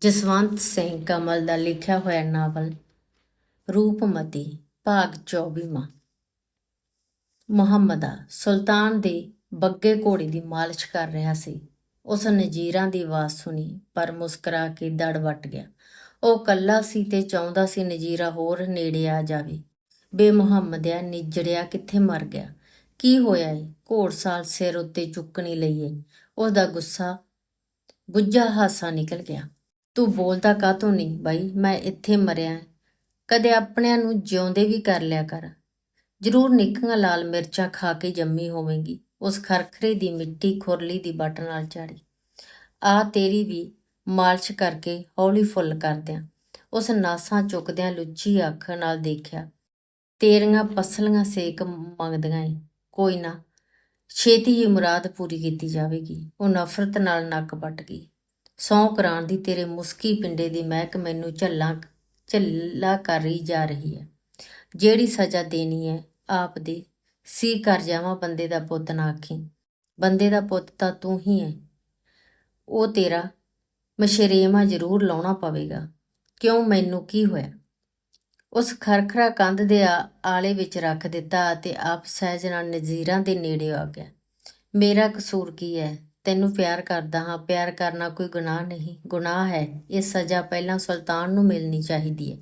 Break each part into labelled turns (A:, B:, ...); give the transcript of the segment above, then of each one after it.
A: ਜਸਵੰਤ ਸਿੰਘ ਕਮਲ ਦਾ ਲਿਖਿਆ ਹੋਇਆ ਨਾਵਲ ਰੂਪਮਤੀ, ਭਾਗ 24ਵਾਂ ਮੁਹੰਮਦਾ ਸੁਲਤਾਨ ਦੇ ਬੱਗੇ ਘੋੜੇ ਦੀ ਮਾਲਿਸ਼ ਕਰ ਰਿਹਾ ਸੀ। ਉਸ ਨਜੀਰਾਂ ਦੀ ਆਵਾਜ਼ ਸੁਣੀ ਪਰ ਮੁਸਕਰਾ ਕੇ ਦੜ ਵੱਟ ਗਿਆ। ਉਹ ਕੱਲਾ ਸੀ ਤੇ ਚਾਹੁੰਦਾ ਸੀ ਨਜੀਰਾ ਹੋਰ ਨੇੜੇ ਆ ਜਾਵੇ। ਬੇ ਮੁਹੰਮਦਿਆ ਨਿਜੜਿਆ ਕਿੱਥੇ ਮਰ ਗਿਆ? ਕੀ ਹੋਇਆ ਏ? ਘੋੜਸਾਲ ਸਿਰ ਉੱਤੇ ਚੁੱਕਣੀ ਲਈਏ ਉਸ ਦਾ ਗੁੱਸਾ ਗੁੱਜਾ ਹਾਸਾ ਨਿਕਲ ਗਿਆ। ਤੂੰ ਬੋਲਦਾ ਕਾਹਤੋਂ ਨਹੀਂ ਬਾਈ? ਮੈਂ ਇੱਥੇ ਮਰਿਆ ਕਦੇ ਆਪਣਿਆਂ ਨੂੰ ਜਿਉਂਦੇ ਵੀ ਕਰ ਲਿਆ ਕਰ। ਜ਼ਰੂਰ ਨਿੱਕੀਆਂ ਲਾਲ ਮਿਰਚਾਂ ਖਾ ਕੇ ਜੰਮੀ ਹੋਵੇਂਗੀ। ਉਸ ਖਰਖਰੇ ਦੀ ਮਿੱਟੀ ਖੁਰਲੀ ਦੀ ਬੱਟ ਨਾਲ ਝਾੜੀ। ਆ ਤੇਰੀ ਵੀ ਮਾਲਸ਼ ਕਰਕੇ ਹੌਲੀ ਫੁੱਲ ਕਰਦਿਆਂ ਉਸ ਨਾਸਾਂ ਚੁੱਕਦਿਆਂ ਲੁੱਚੀ ਅੱਖ ਨਾਲ ਦੇਖਿਆ। ਤੇਰੀਆਂ ਪਸਲੀਆਂ ਸੇਕ ਮੰਗਦੀਆਂ ਏ। ਕੋਈ ਨਾ, ਛੇਤੀ ਹੀ ਮੁਰਾਦ ਪੂਰੀ ਕੀਤੀ ਜਾਵੇਗੀ। ਉਹ ਨਫ਼ਰਤ ਨਾਲ ਨੱਕ ਵੱਟ ਗਈ। ਸੌਂ ਕਰਾਣ ਦੀ ਤੇਰੇ ਮੁਸਕੀ ਪਿੰਡੇ ਦੀ ਮਹਿਕ ਮੈਨੂੰ ਝੱਲਾਂ, ਝੱਲਾ ਕਰ ਰਹੀ ਜਾ ਰਹੀ ਹੈ। ਜਿਹੜੀ ਸਜ਼ਾ ਦੇਣੀ ਹੈ, ਆਪ ਦੇ। ਸੀ ਕਰ ਜਾਵਾਂ ਬੰਦੇ ਦਾ ਪੁੱਤ ਨਾ ਆਖੀ। ਬੰਦੇ ਦਾ ਪੁੱਤ ਤਾਂ ਤੂੰ ਹੀ ਹੈ। ਉਹ ਤੇਰਾ ਮਸ਼ਰੇਮਾ ਜ਼ਰੂਰ ਲਾਉਣਾ ਪਵੇਗਾ। ਕਿਉਂ, ਮੈਨੂੰ ਕੀ ਹੋਇਆ? ਉਸ ਖਰਖਰਾ ਕੰਧ ਦੇ ਆਲੇ ਵਿੱਚ ਰੱਖ ਦਿੱਤਾ ਅਤੇ ਆਪ ਸਹਿਜ ਨਾਲ ਨਜ਼ੀਰਾਂ ਦੇ ਨੇੜੇ ਆ ਗਿਆ। ਮੇਰਾ ਕਸੂਰ ਕੀ ਹੈ? ਤੈਨੂੰ ਪਿਆਰ ਕਰਦਾ ਹਾਂ, ਪਿਆਰ ਕਰਨਾ ਕੋਈ ਗੁਨਾਹ ਨਹੀਂ। ਗੁਨਾਹ ਹੈ, ਇਹ ਸਜ਼ਾ ਪਹਿਲਾਂ ਸੁਲਤਾਨ ਨੂੰ ਮਿਲਣੀ ਚਾਹੀਦੀ ਹੈ।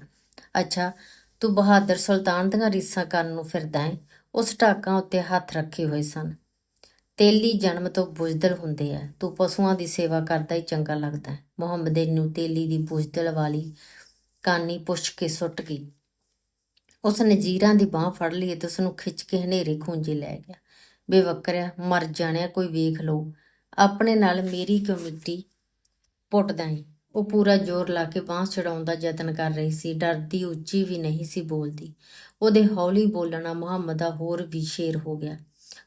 A: ਅੱਛਾ, ਤੂੰ ਬਹਾਦਰ ਸੁਲਤਾਨ ਦੀਆਂ ਰੀਸਾਂ ਕਰਨ ਨੂੰ ਫਿਰਦਾ ਹੈ? ਉਸ ਢਾਕਾਂ ਉੱਤੇ ਹੱਥ ਰੱਖੇ ਹੋਏ ਸਨ। ਤੇਲੀ ਜਨਮ ਤੋਂ ਬੁਝਦਲ ਹੁੰਦੇ ਆ। ਤੂੰ ਪਸ਼ੂਆਂ ਦੀ ਸੇਵਾ ਕਰਦਾ ਹੀ ਚੰਗਾ ਲੱਗਦਾ ਹੈ। ਮੁਹੰਮਦ ਨੂੰ ਤੇਲੀ ਦੀ ਬੁਝਦਲ ਵਾਲੀ ਕਾਨੀ ਪੁੱਛ ਕੇ ਸੁੱਟ ਗਈ। ਉਸ ਜੀਰਾਂ ਦੀ ਬਾਹ ਫੜ ਲਈ ਤੇ ਉਸ ਨੂੰ ਖਿੱਚ ਕੇ ਹਨੇਰੇ ਖੂੰਜੇ ਲੈ ਗਿਆ। ਬੇਵਕਰਿਆ ਮਰ ਜਾਣਿਆ ਕੋਈ ਵੇਖ ਲੋ ਆਪਣੇ ਨਾਲ ਮੇਰੀ ਕਿਉਂ ਪੁੱਟਦਾ ਏ ਉਹ ਪੂਰਾ ਜ਼ੋਰ ਲਾ ਕੇ ਬਾਂਹ ਛਡਾਉਣ ਦਾ ਯਤਨ ਕਰ ਰਹੀ ਸੀ। ਡਰਦੀ ਉੱਚੀ ਵੀ ਨਹੀਂ ਸੀ ਬੋਲਦੀ। ਉਹਦੇ ਹੌਲੀ ਬੋਲਣਾ ਮੁਹੰਮਦ ਦਾ ਹੋਰ ਵੀ ਸ਼ੇਰ ਹੋ ਗਿਆ।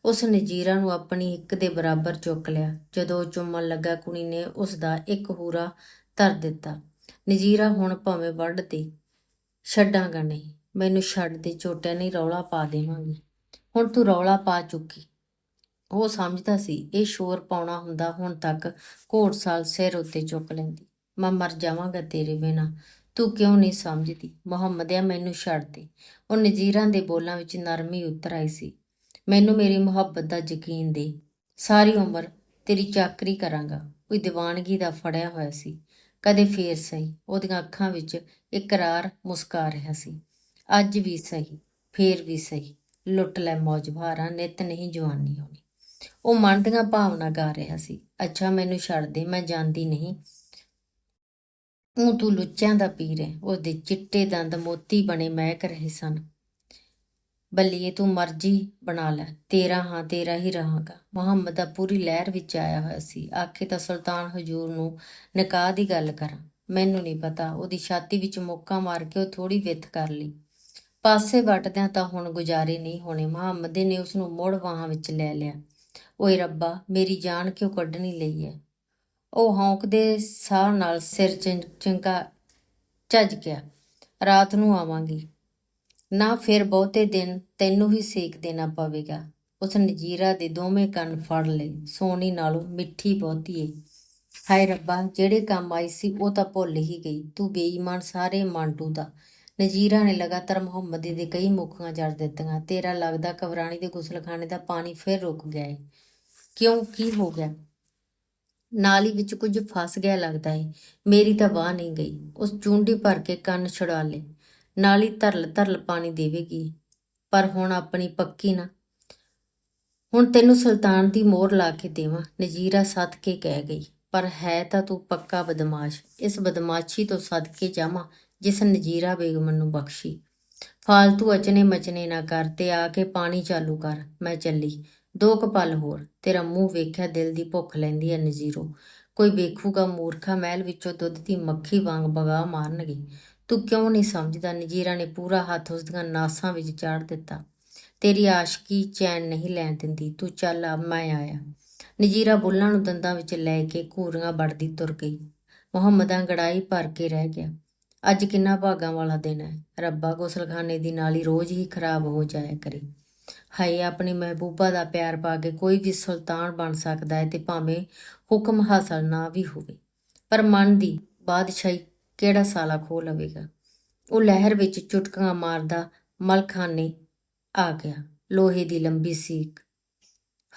A: ਉਸ ਨਜੀਰਾ ਨੂੰ ਆਪਣੀ ਇੱਕ ਦੇ ਬਰਾਬਰ ਚੁੱਕ ਲਿਆ। ਜਦੋਂ ਚੁੰਮਣ ਲੱਗਾ, ਕੁੜੀ ਨੇ ਉਸ ਦਾ ਇੱਕ ਹੂਰਾ ਧਰ ਦਿੱਤਾ। ਨਜੀਰਾ ਹੁਣ ਭਾਵੇਂ ਵੱਢ 'ਤੇ ਛੱਡਾਂਗਾ ਨਹੀਂ। ਮੈਨੂੰ ਛੱਡ ਦੇ ਝੋਟਿਆਂ ਨਹੀਂ ਰੌਲਾ ਪਾ ਦੇਵਾਂਗੀ। ਹੁਣ ਤੂੰ ਰੌਲਾ ਪਾ ਚੁੱਕੀ। ਉਹ ਸਮਝਦਾ ਸੀ, ਇਹ ਸ਼ੋਰ ਪਾਉਣਾ ਹੁੰਦਾ ਹੁਣ ਤੱਕ ਘੋੜਸਾਲ ਸਿਰ ਉੱਤੇ ਚੁੱਕ ਲੈਂਦੀ। ਮੈਂ ਮਰ ਜਾਵਾਂਗਾ ਤੇਰੇ ਬਿਨਾ। ਤੂੰ ਕਿਉਂ ਨਹੀਂ ਸਮਝਦੀ? ਮੁਹੰਮਦਿਆ ਮੈਨੂੰ ਛੱਡ ਦੇ। ਉਹ ਨਜੀਰਾਂ ਦੇ ਬੋਲਾਂ ਵਿੱਚ ਨਰਮੀ ਉਤਰ ਆਈ ਸੀ। ਮੈਨੂੰ ਮੇਰੀ ਮੁਹੱਬਤ ਦਾ ਯਕੀਨ ਦੇ। ਸਾਰੀ ਉਮਰ ਤੇਰੀ ਚਾਕਰੀ ਕਰਾਂਗਾ। ਕੋਈ ਦੀਵਾਨਗੀ ਦਾ ਫੜਿਆ ਹੋਇਆ ਸੀ। ਕਦੇ ਫੇਰ ਸਹੀ। ਉਹਦੀਆਂ ਅੱਖਾਂ ਵਿੱਚ ਇਕਰਾਰ ਮੁਸਕਾ ਰਿਹਾ ਸੀ। ਅੱਜ ਵੀ ਸਹੀ, ਫੇਰ ਵੀ ਸਹੀ। ਲੁੱਟ ਲੈ ਮੌਜ ਭਾਰਾ ਨਿਤ ਨਹੀਂ ਜਵਾਨੀ ਹੋਣੀ ਉਹ ਮਨ ਦੀਆਂ ਭਾਵਨਾ ਗਾ ਰਿਹਾ ਸੀ। ਅੱਛਾ, ਮੈਨੂੰ ਛੱਡ ਦੇ, ਮੈਂ ਜਾਂਦੀ ਨਹੀਂ। ਉਹ ਤੂੰ ਲੁੱਚਿਆਂ ਦਾ ਪੀਰ ਹੈ। ਉਹਦੇ ਚਿੱਟੇ ਦੰਦ ਮੋਤੀ ਬਣੇ ਮਹਿਕ ਰਹੇ ਸਨ। ਬੱਲੀਏ, ਤੂੰ ਮਰਜ਼ੀ ਬਣਾ ਲੈ। ਤੇਰਾ ਹਾਂ, ਤੇਰਾ ਹੀ ਰਹਾਂਗਾ। ਮੁਹੰਮਦ ਦਾ ਪੂਰੀ ਲਹਿਰ ਵਿੱਚ ਆਇਆ ਹੋਇਆ ਸੀ। ਆਖੇ ਤਾਂ ਸੁਲਤਾਨ ਹਜੂਰ ਨੂੰ ਨਿਕਾਹ ਦੀ ਗੱਲ ਕਰਾਂ। ਮੈਨੂੰ ਨਹੀਂ ਪਤਾ। ਉਹਦੀ ਛਾਤੀ ਵਿੱਚ ਮੁੱਕਾ ਮਾਰ ਕੇ ਉਹ ਥੋੜੀ ਵਿੱਥ ਕਰ ਲਈ। ਪਾਸੇ ਵੱਟਦਿਆਂ ਤਾਂ ਹੁਣ ਗੁਜ਼ਾਰੇ ਨਹੀਂ ਹੋਣੇ। ਮੁਹੰਮਦ ਨੇ ਉਸ ਨੂੰ ਮੁੜ ਵਾਹਾਂ ਵਿੱਚ ਲੈ ਲਿਆ। ਓਏ ਰੱਬਾ, ਮੇਰੀ ਜਾਨ ਕਿਉਂ ਕੱਢਣੀ ਲਈ ਹੈ ਉਹ ਹੌਂਕਦੇ ਸਾਹ ਨਾਲ ਸਿਰ ਚੰ- ਚੰਗਾ ਝੱਜ ਗਿਆ। ਰਾਤ ਨੂੰ ਆਵਾਂਗੀ। ਨਾ ਫਿਰ ਬਹੁਤੇ ਦਿਨ ਤੈਨੂੰ ਹੀ ਸੇਕ ਦੇਣਾ ਪਵੇਗਾ। ਉਸ ਨਜੀਰਾ ਦੇ ਦੋਵੇਂ ਕੰਨ ਫੜ ਲਏ। ਸੋਨੀ ਨਾਲੋਂ ਮਿੱਠੀ ਬਹੁਤੀ ਏ। ਹਾਏ ਰੱਬਾ, ਜਿਹੜੇ ਕੰਮ ਆਈ ਸੀ ਉਹ ਤਾਂ ਭੁੱਲ ਹੀ ਗਈ। ਤੂੰ ਬੇਈਮਾਨ ਸਾਰੇ ਮਾਂਡੂ ਦਾ। ਨਜੀਰਾ ਨੇ ਲਗਾਤਾਰ ਮੁਹੰਮਦ ਦੇ ਕਈ ਮੁੱਖਾਂ ਜੜ ਦਿੱਤੀਆਂ। ਤੇਰਾ ਲੱਗਦਾ ਕਵਰਾਣੀ ਦੇ ਗੁਸਲਖਾਨੇ ਦਾ ਪਾਣੀ ਫਿਰ ਰੁਕ ਗਿਆ ਏ। ਕਿਉਂ? ਕੀ ਹੋ ਗਿਆ? ਨਾਲੀ ਵਿੱਚ ਕੁਝ ਫਸ ਗਿਆ ਲੱਗਦਾ ਏ। ਮੇਰੀ ਤਾਂ ਵਾਹ ਨਹੀਂ ਗਈ। ਉਸ ਚੁੰਡੀ ਭਰ ਕੇ ਕੰਨ ਛੁਡਾ ਲਏ। ਨਾਲੀ ਧਰਲ ਧਰਲ ਪਾਣੀ ਦੇਵੇਗੀ। ਪਰ ਹੁਣ ਆਪਣੀ ਪੱਕੀ ਨਾ। ਹੁਣ ਤੈਨੂੰ ਸੁਲਤਾਨ ਦੀ ਮੋਹਰ ਲਾ ਕੇ ਦੇਵਾਂ। ਨਜੀਰਾ ਸੱਤ ਕੇ ਕਹਿ ਗਈ। ਪਰ ਹੈ ਤਾਂ ਤੂੰ ਪੱਕਾ ਬਦਮਾਸ਼। ਇਸ ਬਦਮਾਸ਼ੀ ਤੋਂ ਸਦਕੇ ਜਾਵਾਂ। ਜਿਸ ਨਜੀਰਾ ਬੇਗਮ ਨੂੰ ਬਖਸ਼ੀ। ਫਾਲਤੂ ਅਚਨੇ ਮਚਨੇ ਨਾ ਕਰ ਤੇ ਆ ਕੇ ਪਾਣੀ ਚਾਲੂ ਕਰ। ਮੈਂ ਚੱਲੀ। ਦੋ ਕੁ ਪਲ ਹੋਰ। ਤੇਰਾ ਮੂੰਹ ਵੇਖਿਆ ਦਿਲ ਦੀ ਭੁੱਖ ਲੈਂਦੀ ਹੈ ਨਜ਼ੀਰੋ। ਕੋਈ ਵੇਖੂਗਾ ਮੂਰਖਾ ਮਹਿਲ ਵਿੱਚੋਂ ਦੁੱਧ ਦੀ ਮੱਖੀ ਵਾਂਗ ਬਗਾ ਮਾਰਨਗੇ। ਤੂੰ ਕਿਉਂ ਨਹੀਂ ਸਮਝਦਾ? ਨਜੀਰਾ ਨੇ ਪੂਰਾ ਹੱਥ ਉਸ ਦੀਆਂ ਨਾਸਾਂ ਵਿੱਚ ਚਾੜ ਦਿੱਤਾ। ਤੇਰੀ ਆਸ਼ਕੀ ਚੈਨ ਨਹੀਂ ਲੈਣ ਦਿੰਦੀ। ਤੂੰ ਚੱਲ ਆ, ਮੈਂ ਆਇਆ। ਨਜੀਰਾ ਬੁੱਲਾਂ ਨੂੰ ਦੰਦਾਂ ਵਿੱਚ ਲੈ ਕੇ ਘੂਰੀਆਂ ਵੜਦੀ ਤੁਰ ਗਈ। ਮੁਹੰਮਦਾਂ ਗੜਾਈ ਭਰ ਕੇ ਰਹਿ ਗਿਆ। ਅੱਜ ਕਿੰਨਾ ਭਾਗਾਂ ਵਾਲਾ ਦਿਨ ਹੈ। ਰੱਬਾ ਗੁਸਲਖਾਨੇ ਦੀ ਨਾਲੀ ਰੋਜ਼ ਹੀ ਖਰਾਬ ਹੋ ਜਾਇਆ ਕਰੇ। ਹਾਏ, ਆਪਣੀ ਮਹਿਬੂਬਾ ਦਾ ਪਿਆਰ ਪਾ ਕੇ ਕੋਈ ਵੀ ਸੁਲਤਾਨ ਬਣ ਸਕਦਾ ਹੈ ਤੇ ਭਾਵੇਂ ਹੁਕਮ ਹਾਸਲ ਨਾ ਵੀ ਹੋਵੇ। ਪਰ ਮਨ ਦੀ ਬਾਦਸ਼ਾਹੀ ਕਿਹੜਾ ਸਾਲਾ ਖੋ ਲਵੇਗਾ? ਉਹ ਲਹਿਰ ਵਿੱਚ ਚੁਟਕੀਆਂ ਮਾਰਦਾ ਮਲਖਾਨੇ ਆ ਗਿਆ। ਲੋਹੇ ਦੀ ਲੰਬੀ ਸੀਕ।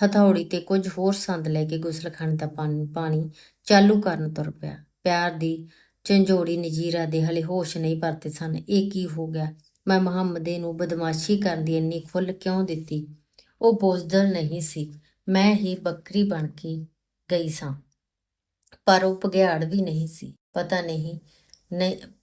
A: ਹਥੌੜੀ ਤੇ ਕੁਝ ਹੋਰ ਸੰਦ ਲੈ ਕੇ ਗੁਸਲਖਾਨੇ ਦਾ ਪਾਣੀ ਚਾਲੂ ਕਰਨ ਤੁਰ ਪਿਆ। ਪਿਆਰ ਦੀ ਝੰਜੋੜੀ ਨਜੀਰਾ ਦੇ ਹਲੇ ਹੋਸ਼ ਨਹੀਂ ਭਰਦੇ ਸਨ। ਇਹ ਕੀ ਹੋ ਗਿਆ? ਮੈਂ ਮੁਹੰਮਦੇ ਨੂੰ ਬਦਮਾਸ਼ੀ ਕਰਨ ਦੀ ਇੰਨੀ ਖੁੱਲ ਕਿਉਂ ਦਿੱਤੀ? ਉਹ ਬੋਝਦਲ ਨਹੀਂ ਸੀ। ਮੈਂ ਹੀ ਬੱਕਰੀ ਬਣ ਕੇ ਗਈ ਸਾਂ। ਪਰ ਉਹ ਭਗਿਆੜ ਵੀ ਨਹੀਂ ਸੀ। ਪਤਾ ਨਹੀਂ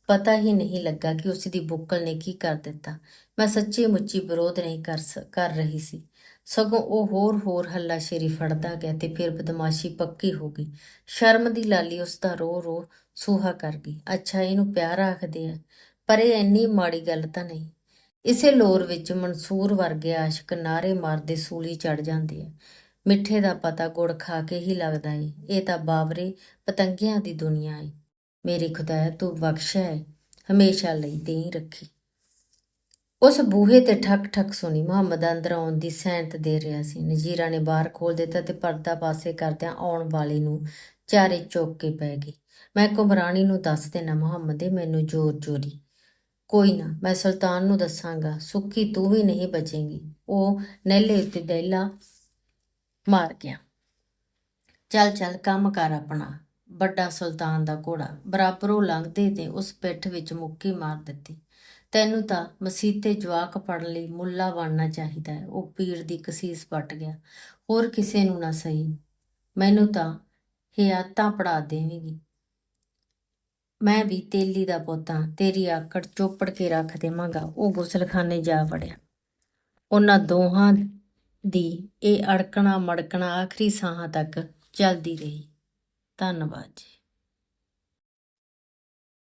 A: ਪਤਾ ਹੀ ਨਹੀਂ ਲੱਗਾ ਕਿ ਉਸ ਦੀ ਬੁੱਕਲ ਨੇ ਕੀ ਕਰ ਦਿੱਤਾ। ਮੈਂ ਸੱਚੀ ਮੁੱਚੀ ਵਿਰੋਧ ਨਹੀਂ ਕਰ ਕਰ ਰਹੀ ਸੀ। ਸਗੋਂ ਉਹ ਹੋਰ ਹੋਰ ਹੱਲਾ ਸ਼ੇਰੀ ਫੜਦਾ ਗਿਆ ਤੇ ਫਿਰ ਬਦਮਾਸ਼ੀ ਪੱਕੀ ਹੋ ਗਈ। ਸ਼ਰਮ ਦੀ ਲਾਲੀ ਉਸ ਦਾ ਰੋ ਰੋ ਸੂਹਾ ਕਰ ਗਈ। ਅੱਛਾ, ਇਹਨੂੰ ਪਿਆਰ ਆਖਦੇ ਆ, ਪਰ ਇਹ ਇੰਨੀ ਮਾੜੀ ਗੱਲ ਤਾਂ ਨਹੀਂ। ਇਸੇ ਲੋਰ ਵਿੱਚ ਮਨਸੂਰ ਵਰਗੇ ਆਸ਼ਿਕ ਨਾਰੇ ਮਾਰਦੇ ਸੂਲੀ ਚੜ ਜਾਂਦੇ ਆ। ਮਿੱਠੇ ਦਾ ਪਤਾ ਗੁੜ ਖਾ ਕੇ ਹੀ ਲੱਗਦਾ ਏ। ਇਹ ਤਾਂ ਬਾਬਰੇ ਪਤੰਗਿਆਂ ਦੀ ਦੁਨੀਆ ਏ। ਮੇਰੀ ਖੁਦਾਇਆ ਤੂੰ ਬਖਸ਼ਿਆ ਏ। ਹਮੇਸ਼ਾ ਲਈ ਦੇਈ ਰੱਖੀ। ਉਸ ਬੂਹੇ ਤੇ ਠਕ ਠਕ ਸੁਣੀ, ਮੁਹੰਮਦ ਅੰਦਰ ਆਉਣ ਦੀ ਸੈਂਤ ਦੇ ਰਿਹਾ ਸੀ। ਨਜੀਰਾ ਨੇ ਬਾਹਰ ਖੋਲ ਦਿੱਤਾ ਤੇ ਪਰਦਾ ਪਾਸੇ ਕਰਦਿਆਂ ਆਉਣ ਵਾਲੀ ਨੂੰ ਚਾਰੇ ਚੁੱਕ ਕੇ ਪੈ ਗਈ। ਮੈਂ ਕੁਮਰਾਣੀ ਨੂੰ ਦੱਸ ਦੇਣਾ ਏ ਮੈਨੂੰ ਜ਼ੋਰ ਜੋਰੀ। ਕੋਈ ਨਾ, ਮੈਂ ਸੁਲਤਾਨ ਨੂੰ ਦੱਸਾਂਗਾ ਸੁੱਕੀ ਤੂੰ ਵੀ ਨਹੀਂ ਬਚੇਂਗੀ। ਉਹ ਨਹਿਲੇ ਉੱਤੇ ਦੈਲਾ ਮਾਰ ਗਿਆ। ਚੱਲ ਚੱਲ, ਕੰਮ ਕਰ ਆਪਣਾ, ਵੱਡਾ ਸੁਲਤਾਨ ਦਾ ਘੋੜਾ। ਬਰਾਬਰ ਉਹ ਲੰਘਦੇ ਤੇ ਉਸ ਪਿੱਠ ਵਿੱਚ ਮੁੱਕੀ ਮਾਰ ਦਿੱਤੀ। ਤੈਨੂੰ ਤਾਂ ਮਸੀਤੇ ਜਵਾਕ ਪੜਨ ਲਈ ਮੁੱਲਾ ਬਣਨਾ ਚਾਹੀਦਾ ਹੈ। ਉਹ ਪੀਰ ਦੀ ਕਸੀਸ ਪਟ ਗਿਆ। ਹੋਰ ਕਿਸੇ ਨੂੰ ਨਾ ਸਹੀ। ਮੈਨੂੰ ਤਾਂ ਹਿਆਤਾਂ ਪੜਾ ਦੇਵੇਂਗੀ। ਮੈਂ ਵੀ ਤੇਲੀ ਦਾ ਪੋਤਾ, ਤੇਰੀ ਆਕੜ ਚੋਪੜ ਕੇ ਰੱਖ ਦੇਵਾਂਗਾ। ਉਹ ਗੁਸਲਖਾਨੇ ਜਾ ਵੜਿਆ। ਉਹਨਾਂ ਦੋਹਾਂ ਦੀ ਇਹ ਅੜਕਣਾ ਮੜਕਣਾ ਆਖਰੀ ਸਾਹਾਂ ਤੱਕ ਚੱਲਦੀ ਰਹੀ। ਧੰਨਵਾਦ ਜੀ।